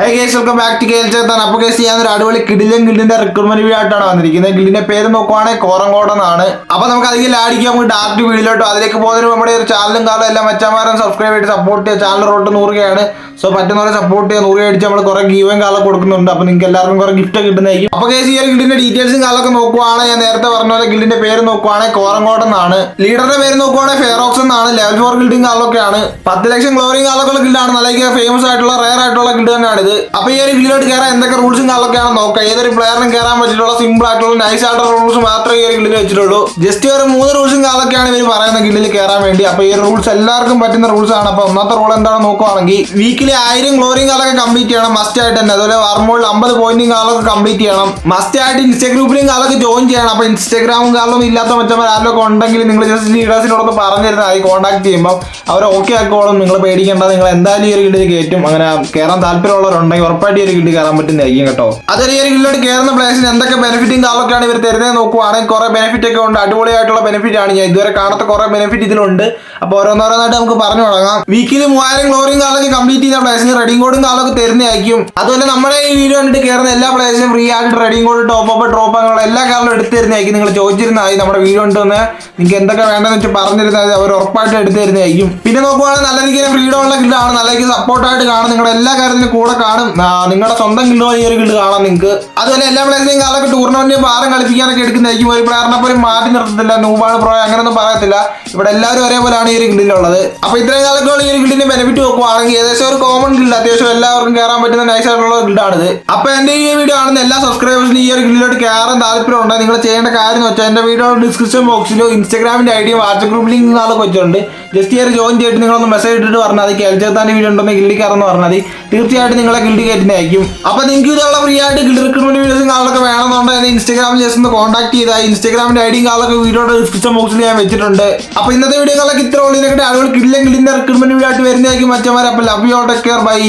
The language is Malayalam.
Hi guys welcome back to കേൽ ചേർത്താൻ അപ്പോൾ കേസ് ചെയ്യാൻ ഒരു അടിപൊളി കിഡിലും ഗിൽഡിന്റെ റിക്രൂട്ട്മെന്റ് വീഡിയോ ആയിട്ടാണ് വന്നിരിക്കുന്നത്. ഗിൽഡിന്റെ പേര് നോക്കുവാണെങ്കിൽ കോറങ്കോട് എന്നാണ്. അപ്പൊ നമുക്ക് അധികം ലാടിക്കാൻ നമുക്ക് ഡാർക്ക് വീഡിയോട്ടോ അതിലേക്ക് പോകുന്നതിന് നമ്മുടെ ഒരു ചാനലും കാലം എല്ലാം മച്ചന്മാരും സബ്സ്ക്രൈബ് ചെയ്ത് സപ്പോർട്ട് ചെയ്യുക. ചാനൽ റോട്ട് നൂറുകയാണ്. സോ പറ്റുന്നവരെ സപ്പോർട്ട് ചെയ്യുക. നൂറ് അടിച്ച് നമ്മൾ കുറെ ഗീവും കാലം കൊടുക്കുന്നുണ്ട്. അപ്പൊ നിങ്ങൾക്ക് എല്ലാവർക്കും കുറെ ഗിഫ്റ്റ് കിട്ടുന്നതായിരിക്കും. അപ്പൊ കേസ് ഈ ഒരു ഗിൽഡിന്റെ ഡീറ്റെയിൽസും കാലൊക്കെ നോക്കുവാണെങ്കിൽ ഞാൻ നേരത്തെ പറഞ്ഞ പോലെ ഗിൽഡിന്റെ പേര് നോക്കുവാണെങ്കിൽ കോറങ്കോട് എന്നാണ്. ലീഡറുടെ പേര് നോക്കുവാണെങ്കിൽ ഫെയറോക്സ് എന്നാണ്. ലെവൽ ഫോർ ഗിൽഡിംഗ് കാലൊക്കെയാണ് പത്ത് ലക്ഷം ഗ്ലോറിംഗ് കാലൊക്കെ ഗിൽഡാണ് നല്ല ഫേമസ് ആയിട്ടുള്ള റയർ ആയിട്ടുള്ള ഗിൽഡ് തന്നെയാണ് ഇത്. അപ്പൊ ഈ ഒരു ഗിൽഡിലോട്ട് കയറാൻ എന്തൊക്കെ റൂൾസും കാലൊക്കെയാണ് നോക്കുക ഏതൊരു പ്ലെയറിനും കയറാൻ പറ്റിയിട്ടുള്ള സിമ്പിൾ ആയിട്ടുള്ള നൈസ് ആയിട്ടുള്ള റൂൾസ് മാത്രമേ ഈ ഒരു ഗിൽഡിൽ വെച്ചിട്ടുള്ളൂ. ജസ്റ്റ് ഒരു മൂന്ന് റൂൾസും കാലൊക്കെയാണ് ഇവർ പറയുന്ന ഗിൽഡിൽ കയറാൻ വേണ്ടി. അപ്പൊ ഈ റൂൾസ് എല്ലാവർക്കും പറ്റുന്ന റൂൾസ് ആണ്. അപ്പൊ ഒന്നാമത്തെ റൂൾ എന്താണെന്ന് നോക്കുവാണെങ്കിൽ വീക്കിലി ആയിരം ഗ്ലോറിയും കാലൊക്കെ കംപ്ലീറ്റ് ചെയ്യണം മസ്റ്റ് ആയിട്ട് തന്നെ. അതുപോലെ വർമോളിൽ അമ്പത് പോയിന്റും കാലൊക്കെ കംപ്ലീറ്റ് ചെയ്യണം. മസ്റ്റ് ആയിട്ട് ഇൻസ്റ്റാ ഗ്രൂപ്പിലും കാലൊക്കെ ജോയിൻ ചെയ്യണം. അപ്പൊ ഇൻസ്റ്റാഗ്രാമും കാലൊന്നും ഇല്ലാത്ത മറ്റന്മാർ ആരൊക്കെ ഉണ്ടെങ്കിൽ നിങ്ങൾ ജസ്റ്റ് ലീഡേഴ്സിനോടൊന്ന് പറഞ്ഞിരുന്നാൽ ആയി കോൺടാക്ട് ചെയ്യുമ്പോൾ അവർ ഓക്കെ ആക്കോളും നിങ്ങൾ പേടിക്കേണ്ട. നിങ്ങൾ എന്തായാലും ഈ ഒരു ഗിൽഡിൽ കയറ്റും. അങ്ങനെ കയറാൻ താല്പര്യമുള്ളവരുണ്ടെങ്കിൽ ഉറപ്പായിട്ട് ഈ ഒരു കിട്ടി കയറാൻ പറ്റുന്നതായിരിക്കും കേട്ടോ. അതൊരു ഈ ഒരു ഗിൽഡിലോട്ട് കയറുന്ന പ്ലേസിന് എന്തൊക്കെ ബെനിഫിറ്റും കാലൊക്കെയാണ് ഇവർ തരുന്നത് നോക്കുവാണെങ്കിൽ കുറെ ബെനിഫിറ്റ് ഒക്കെ ഉണ്ട്. അടിപൊളിയായിട്ടുള്ള ബെനിഫിറ്റ് ആണ്. ഞാൻ ഇതുവരെ കാണാത്ത കുറെ ബെനിഫിറ്റ് ഇതിലുണ്ട്. അപ്പോൾ ഓരോന്നോരോന്നായിട്ട് നമുക്ക് പറഞ്ഞു തുടങ്ങാം. വീക്കിൽ മൂവായിരം ഗ്ലോറിയും കാലൊക്കെ കംപ്ലീറ്റ് ചെയ്ത പ്ലേസിന് റെഡിങ് കോഡും കാലൊക്കെ തരുന്നതായിരിക്കും. അതുപോലെ നമ്മുടെ ഈ വീഡിയോ കണ്ടിട്ട് കയറുന്ന എല്ലാ പ്ലേസിനും ഫ്രീ ആയിട്ട് redeem code top up drop അങ്ങനെയുള്ള എല്ലാ കാലവും എടുത്തു തരുന്നതായിരിക്കും. നിങ്ങൾ ചോദിച്ചിരുന്നതായി നമ്മുടെ വീഡിയോ ഉണ്ടെന്ന് നിങ്ങൾക്ക് എന്തൊക്കെ വേണ്ടതെന്ന് വെച്ച് പറഞ്ഞിരുന്നത് അവർ ഉറപ്പായിട്ട് എടുത്തു തരുന്നതായിരിക്കും. പിന്നെ നോക്കുവാണെങ്കിൽ നല്ല രീതിയിൽ ഫ്രീഡം ഉള്ള കിട്ടാണ് നല്ല രീതിയിൽ സപ്പോർട്ടായിട്ട് കാണും. നിങ്ങളുടെ എല്ലാ കാര്യത്തിലും കൂടെ കാണും. നിങ്ങളുടെ സ്വന്തം ഗിൽഡ് ഈ ഒരു ഗിൽഡ് കാണാം നിങ്ങൾക്ക്. അതുപോലെ എല്ലാ പ്ലേസിലും കാലൊക്കെ ടൂർണമെന്റിന് ഭാരം കളിപ്പിക്കാനൊക്കെ എടുക്കുന്നതായിരിക്കും. ഒരു പ്ലെയറിനെ പോലും മാറ്റി നിർത്തത്തില്ല. നൂബാണ് പ്രോ അങ്ങനൊന്നും പറയത്തില്ല. ഇവിടെ എല്ലാവരും ഒരേപോലെയാണ് ഈ ഒരു ഗിൽഡിലുള്ളത് അപ്പൊ ഇത്രയും കാലത്തോളം ഈ ഒരു ഗിൽഡിന്റെ ബെനിഫിറ്റ് നോക്കുവാണെങ്കിൽ ഏകദേശം ഒരു കോമൺ ഗിൽഡ് അത്യാവശ്യം എല്ലാവർക്കും കയറാൻ പറ്റുന്ന നൈസ് ആയിട്ടുള്ള ഗിൽഡാണിത് അപ്പൊ എന്റെ ഈ വീഡിയോ കാണുന്ന എല്ലാ സബ്സ്ക്രൈബേഴ്സിനും ഈ ഒരു ഗിൽഡിലോട്ട് കയറാൻ താല്പര്യം ഉണ്ട് നിങ്ങൾ ചെയ്യേണ്ട കാര്യം എന്ന് വെച്ചാൽ എന്റെ വീഡിയോ ഡിസ്ക്രിപ്ഷൻ ബോക്സിലോ ഇൻസ്റ്റാഗ്രാമിന്റെ ഐഡിയും വാട്സ്ആപ്പ് ഗ്രൂപ്പ് ലിങ്ക് നാളെ വെച്ചിട്ടുണ്ട്. ജസ്റ്റ് ഈ ഒരു ജോയിൻ ചെയ്തിട്ട് നിങ്ങളൊന്ന് മെസ്സേജ് ഇട്ടിട്ട് പറഞ്ഞാൽ മതി. കേൾച്ചെത്താന്റെ വീഡിയോ ഉണ്ടെന്ന് ഗിൽഡി കയറുന്ന പറഞ്ഞാൽ മതി. തീർച്ചയായിട്ടും നിങ്ങളെ ഗിൽഡി കയറ്റുന്നതായിരിക്കും അപ്പൊ നിങ്ങൾക്ക് ഇതുള്ള ഫ്രീ ആയിട്ട് ഗിൽഡ് റിക്രൂട്ട്മെന്റ് വീഡിയോസും കാണാനൊക്കെ വേണമെന്നുണ്ടെങ്കിൽ ഇൻസ്റ്റാഗ്രാമിൽ ജസ്റ്റ് ഒന്ന് കോൺടാക്ട് ചെയ്താൽ ഇൻസ്റ്റാഗ്രാമിന്റെ ഐഡിയും കാലൊക്കെ വീഡിയോയുടെ ഡിസ്ക്രിപ്ഷൻ ബോക്സിൽ ഞാൻ വെച്ചിട്ടുണ്ട്. അപ്പൊ ഇന്നത്തെ വീഡിയോ കാലൊക്കെ ഇത്ര ഉള്ളിൽ ആളുകൾ കിഡിലെ ഗിൽഡിന്റെ റിക്രൂട്ട്മെന്റ് വീഡിയോ ആയിട്ട് വരുന്നതായിരിക്കും. മറ്റന്മാരെ അപ്പൊ love you take care bye